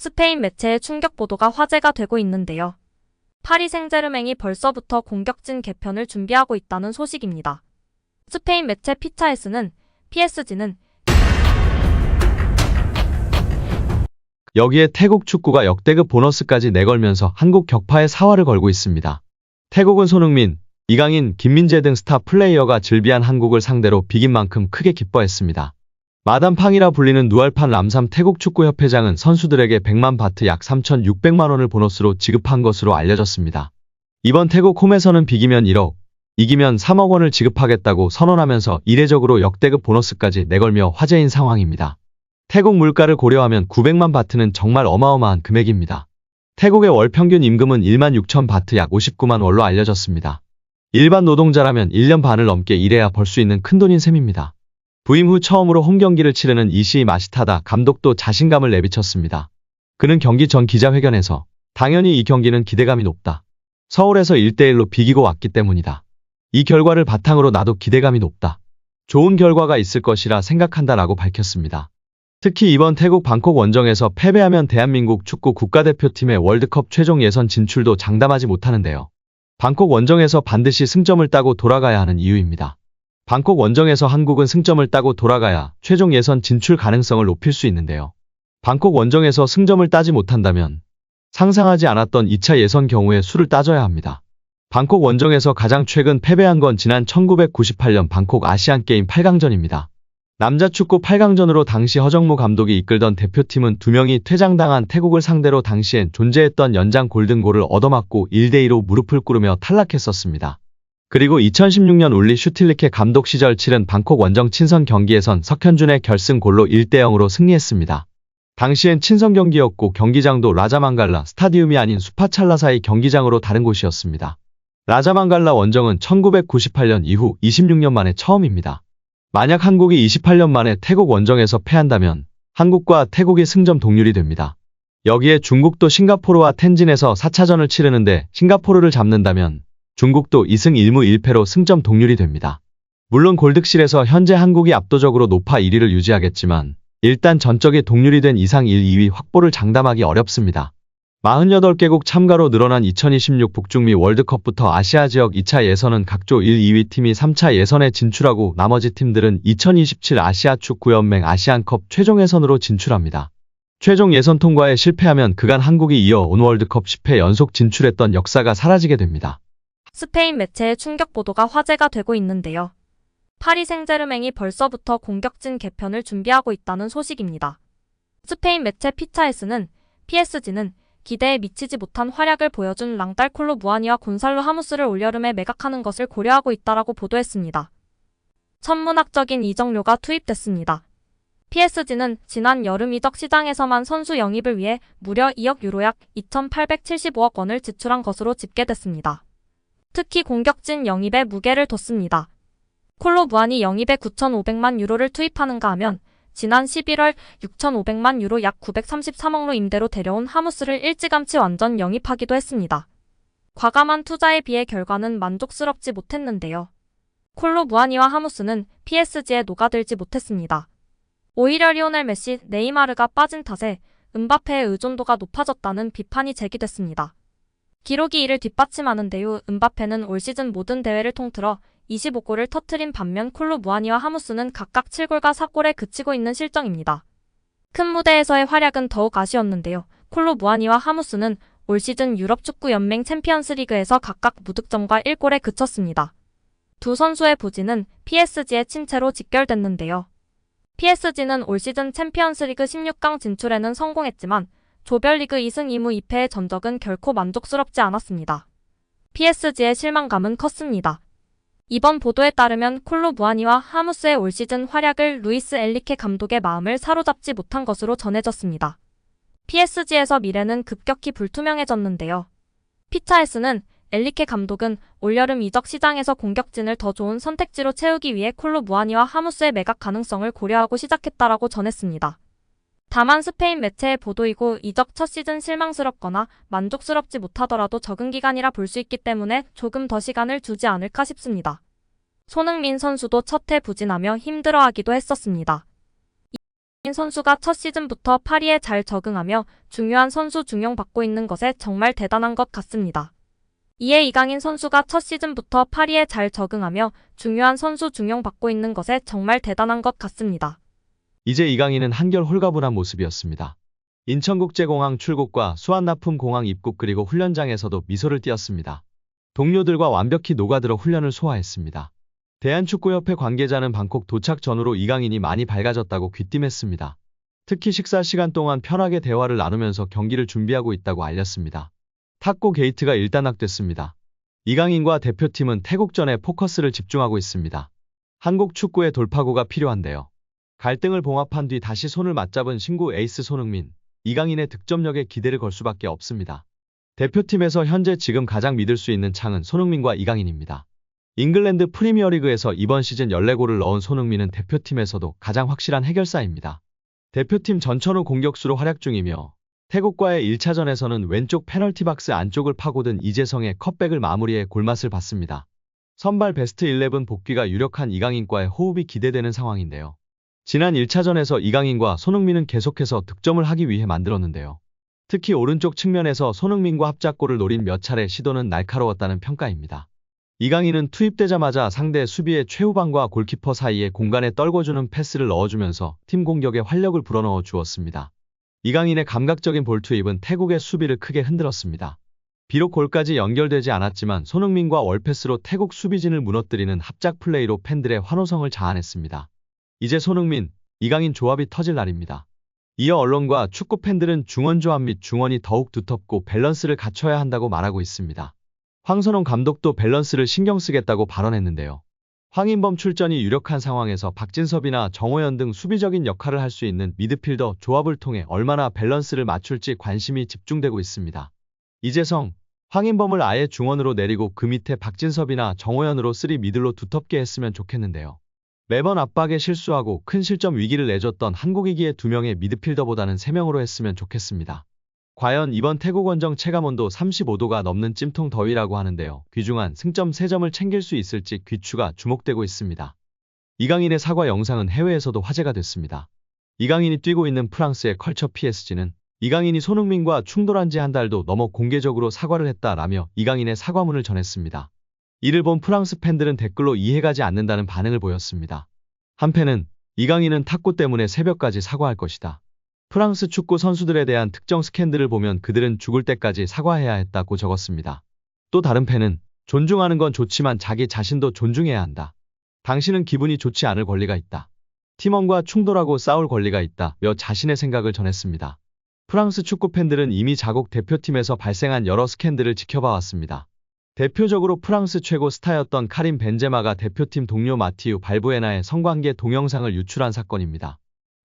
스페인 매체의 충격 보도가 화제가 되고 있는데요. 파리 생제르맹이 벌써부터 공격진 개편을 준비하고 있다는 소식입니다. 스페인 매체 피차에스는 PSG는 여기에 태국 축구가 역대급 보너스까지 내걸면서 한국 격파에 사활을 걸고 있습니다. 태국은 손흥민, 이강인, 김민재 등 스타 플레이어가 즐비한 한국을 상대로 비긴 만큼 크게 기뻐했습니다. 마담팡이라 불리는 누알판 람삼 태국 축구협회장은 선수들에게 100만 바트 약 3,600만 원을 보너스로 지급한 것으로 알려졌습니다. 이번 태국 홈에서는 비기면 1억, 이기면 3억 원을 지급하겠다고 선언하면서 이례적으로 역대급 보너스까지 내걸며 화제인 상황입니다. 태국 물가를 고려하면 900만 바트는 정말 어마어마한 금액입니다. 태국의 월 평균 임금은 1만 6천 바트 약 59만 원로 알려졌습니다. 일반 노동자라면 1년 반을 넘게 일해야 벌 수 있는 큰돈인 셈입니다. 부임 후 처음으로 홈 경기를 치르는 이시이 마시타다 감독도 자신감을 내비쳤습니다. 그는 경기 전 기자회견에서 당연히 이 경기는 기대감이 높다. 서울에서 1대1로 비기고 왔기 때문이다. 이 결과를 바탕으로 나도 기대감이 높다. 좋은 결과가 있을 것이라 생각한다라고 밝혔습니다. 특히 이번 태국 방콕 원정에서 패배하면 대한민국 축구 국가대표팀의 월드컵 최종 예선 진출도 장담하지 못하는데요. 방콕 원정에서 반드시 승점을 따고 돌아가야 하는 이유입니다. 방콕 원정에서 한국은 승점을 따고 돌아가야 최종 예선 진출 가능성을 높일 수 있는데요. 방콕 원정에서 승점을 따지 못한다면 상상하지 않았던 2차 예선 경우의 수를 따져야 합니다. 방콕 원정에서 가장 최근 패배한 건 지난 1998년 방콕 아시안게임 8강전입니다. 남자 축구 8강전으로 당시 허정무 감독이 이끌던 대표팀은 두 명이 퇴장당한 태국을 상대로 당시엔 존재했던 연장 골든골을 얻어맞고 1대2로 무릎을 꿇으며 탈락했었습니다. 그리고 2016년 울리 슈틸리케 감독 시절 치른 방콕 원정 친선 경기에선 석현준의 결승골로 1대0으로 승리했습니다. 당시엔 친선 경기였고 경기장도 라자망갈라 스타디움이 아닌 수파찰라사의 경기장으로 다른 곳이었습니다. 라자망갈라 원정은 1998년 이후 26년 만에 처음입니다. 만약 한국이 28년 만에 태국 원정에서 패한다면 한국과 태국이 승점 동률이 됩니다. 여기에 중국도 싱가포르와 텐진에서 4차전을 치르는데 싱가포르를 잡는다면 중국도 2승 1무 1패로 승점 동률이 됩니다. 물론 골득실에서 현재 한국이 압도적으로 높아 1위를 유지하겠지만 일단 전적이 동률이 된 이상 1, 2위 확보를 장담하기 어렵습니다. 48개국 참가로 늘어난 2026 북중미 월드컵부터 아시아 지역 2차 예선은 각조 1, 2위 팀이 3차 예선에 진출하고 나머지 팀들은 2027 아시아 축구연맹 아시안컵 최종 예선으로 진출합니다. 최종 예선 통과에 실패하면 그간 한국이 이어 온 월드컵 10회 연속 진출했던 역사가 사라지게 됩니다. 스페인 매체의 충격 보도가 화제가 되고 있는데요. 파리 생제르맹이 벌써부터 공격진 개편을 준비하고 있다는 소식입니다. 스페인 매체 피차에스는 PSG는 기대에 미치지 못한 활약을 보여준 랑달콜로 무아니와 곤살로 하무스를 올여름에 매각하는 것을 고려하고 있다라고 보도했습니다. 천문학적인 이적료가 투입됐습니다. PSG는 지난 여름 이적 시장에서만 선수 영입을 위해 무려 2억 유로 약 2,875억 원을 지출한 것으로 집계됐습니다. 특히 공격진 영입에 무게를 뒀습니다. 콜로 무안이 영입에 9,500만 유로를 투입하는가 하면 지난 11월 6,500만 유로 약 933억로 임대로 데려온 하무스를 일찌감치 완전 영입하기도 했습니다. 과감한 투자에 비해 결과는 만족스럽지 못했는데요. 콜로 무아니와 하무스는 PSG에 녹아들지 못했습니다. 오히려 리오넬 메시, 네이마르가 빠진 탓에 은바페의 의존도가 높아졌다는 비판이 제기됐습니다. 기록이 이를 뒷받침하는데요. 은바페는 올 시즌 모든 대회를 통틀어 25골을 터트린 반면 콜로 무아니와 하무스는 각각 7골과 4골에 그치고 있는 실정입니다. 큰 무대에서의 활약은 더욱 아쉬웠는데요. 콜로 무아니와 하무스는 올 시즌 유럽 축구 연맹 챔피언스 리그에서 각각 무득점과 1골에 그쳤습니다. 두 선수의 부진은 PSG의 침체로 직결됐는데요. PSG는 올 시즌 챔피언스 리그 16강 진출에는 성공했지만 조별리그 2승 2무 2패의 전적은 결코 만족스럽지 않았습니다. PSG의 실망감은 컸습니다. 이번 보도에 따르면 콜로 무아니와 하무스의 올 시즌 활약을 루이스 엘리케 감독의 마음을 사로잡지 못한 것으로 전해졌습니다. PSG에서 미래는 급격히 불투명해졌는데요. 피차에스는 엘리케 감독은 올여름 이적 시장에서 공격진을 더 좋은 선택지로 채우기 위해 콜로 무아니와 하무스의 매각 가능성을 고려하고 시작했다라고 전했습니다. 다만 스페인 매체의 보도이고 이적 첫 시즌 실망스럽거나 만족스럽지 못하더라도 적응 기간이라 볼 수 있기 때문에 조금 더 시간을 두지 않을까 싶습니다. 손흥민 선수도 첫해 부진하며 힘들어하기도 했었습니다. 선수가 첫 시즌부터 파리에 잘 적응하며 중요한 선수 중용받고 있는 것에 정말 대단한 것 같습니다. 이에 이강인 선수가 첫 시즌부터 파리에 잘 적응하며 중요한 선수 중용받고 있는 것에 정말 대단한 것 같습니다. 이제 이강인은 한결 홀가분한 모습이었습니다. 인천국제공항 출국과 수완납품공항 입국 그리고 훈련장에서도 미소를 띄었습니다. 동료들과 완벽히 녹아들어 훈련을 소화했습니다. 대한축구협회 관계자는 방콕 도착 전후로 이강인이 많이 밝아졌다고 귀띔했습니다. 특히 식사 시간 동안 편하게 대화를 나누면서 경기를 준비하고 있다고 알렸습니다. 탁구 게이트가 일단락됐습니다. 이강인과 대표팀은 태국전에 포커스를 집중하고 있습니다. 한국 축구의 돌파구가 필요한데요. 갈등을 봉합한 뒤 다시 손을 맞잡은 신구 에이스 손흥민, 이강인의 득점력에 기대를 걸 수밖에 없습니다. 대표팀에서 현재 지금 가장 믿을 수 있는 창은 손흥민과 이강인입니다. 잉글랜드 프리미어리그에서 이번 시즌 14골을 넣은 손흥민은 대표팀에서도 가장 확실한 해결사입니다. 대표팀 전천 후 공격수로 활약 중이며 태국과의 1차전에서는 왼쪽 페널티 박스 안쪽을 파고든 이재성의 컷백을 마무리해 골맛을 봤습니다. 선발 베스트 11 복귀가 유력한 이강인과의 호흡이 기대되는 상황인데요. 지난 1차전에서 이강인과 손흥민은 계속해서 득점을 하기 위해 만들었는데요. 특히 오른쪽 측면에서 손흥민과 합작골을 노린 몇 차례 시도는 날카로웠다는 평가입니다. 이강인은 투입되자마자 상대 수비의 최후방과 골키퍼 사이에 공간에 떨궈주는 패스를 넣어주면서 팀 공격에 활력을 불어넣어 주었습니다. 이강인의 감각적인 볼 투입은 태국의 수비를 크게 흔들었습니다. 비록 골까지 연결되지 않았지만 손흥민과 월패스로 태국 수비진을 무너뜨리는 합작 플레이로 팬들의 환호성을 자아냈습니다. 이제 손흥민, 이강인 조합이 터질 날입니다. 이어 언론과 축구 팬들은 중원 조합 및 중원이 더욱 두텁고 밸런스를 갖춰야 한다고 말하고 있습니다. 황선홍 감독도 밸런스를 신경 쓰겠다고 발언했는데요. 황인범 출전이 유력한 상황에서 박진섭이나 정호연 등 수비적인 역할을 할 수 있는 미드필더 조합을 통해 얼마나 밸런스를 맞출지 관심이 집중되고 있습니다. 이재성, 황인범을 아예 중원으로 내리고 그 밑에 박진섭이나 정호연으로 쓰리 미들로 두텁게 했으면 좋겠는데요. 매번 압박에 실수하고 큰 실점 위기를 내줬던 한국이기에 두 명의 미드필더보다는 세 명으로 했으면 좋겠습니다. 과연 이번 태국 원정 체감온도 35도가 넘는 찜통 더위라고 하는데요. 귀중한 승점 3점을 챙길 수 있을지 귀추가 주목되고 있습니다. 이강인의 사과 영상은 해외에서도 화제가 됐습니다. 이강인이 뛰고 있는 프랑스의 컬처 PSG는 이강인이 손흥민과 충돌한 지 한 달도 넘어 공개적으로 사과를 했다라며 이강인의 사과문을 전했습니다. 이를 본 프랑스 팬들은 댓글로 이해가지 않는다는 반응을 보였습니다. 한편은 이강인은 탁구 때문에 새벽까지 사과할 것이다. 프랑스 축구 선수들에 대한 특정 스캔들을 보면 그들은 죽을 때까지 사과해야 했다고 적었습니다. 또 다른 팬은 존중하는 건 좋지만 자기 자신도 존중해야 한다. 당신은 기분이 좋지 않을 권리가 있다. 팀원과 충돌하고 싸울 권리가 있다며 자신의 생각을 전했습니다. 프랑스 축구 팬들은 이미 자국 대표팀에서 발생한 여러 스캔들을 지켜봐 왔습니다. 대표적으로 프랑스 최고 스타였던 카린 벤제마가 대표팀 동료 마티우 발부에나의 성관계 동영상을 유출한 사건입니다.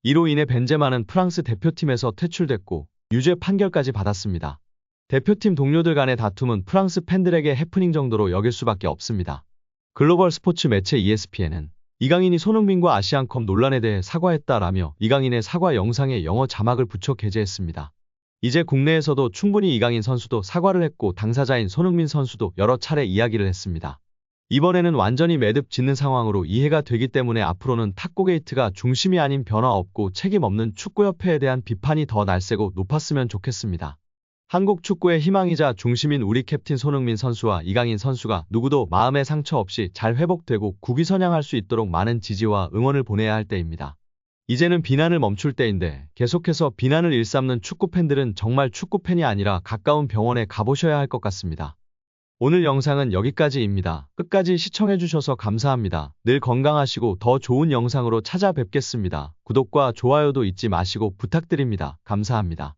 이로 인해 벤제마는 프랑스 대표팀에서 퇴출됐고 유죄 판결까지 받았습니다. 대표팀 동료들 간의 다툼은 프랑스 팬들에게 해프닝 정도로 여길 수밖에 없습니다. 글로벌 스포츠 매체 ESPN은 이강인이 손흥민과 아시안컵 논란에 대해 사과했다라며 이강인의 사과 영상에 영어 자막을 붙여 게재했습니다. 이제 국내에서도 충분히 이강인 선수도 사과를 했고 당사자인 손흥민 선수도 여러 차례 이야기를 했습니다. 이번에는 완전히 매듭 짓는 상황으로 이해가 되기 때문에 앞으로는 탁구 게이트가 중심이 아닌 변화 없고 책임 없는 축구협회에 대한 비판이 더 날세고 높았으면 좋겠습니다. 한국 축구의 희망이자 중심인 우리 캡틴 손흥민 선수와 이강인 선수가 누구도 마음의 상처 없이 잘 회복되고 국위 선양할 수 있도록 많은 지지와 응원을 보내야 할 때입니다. 이제는 비난을 멈출 때인데 계속해서 비난을 일삼는 축구 팬들은 정말 축구 팬이 아니라 가까운 병원에 가보셔야 할 것 같습니다. 오늘 영상은 여기까지입니다. 끝까지 시청해주셔서 감사합니다. 늘 건강하시고 더 좋은 영상으로 찾아뵙겠습니다. 구독과 좋아요도 잊지 마시고 부탁드립니다. 감사합니다.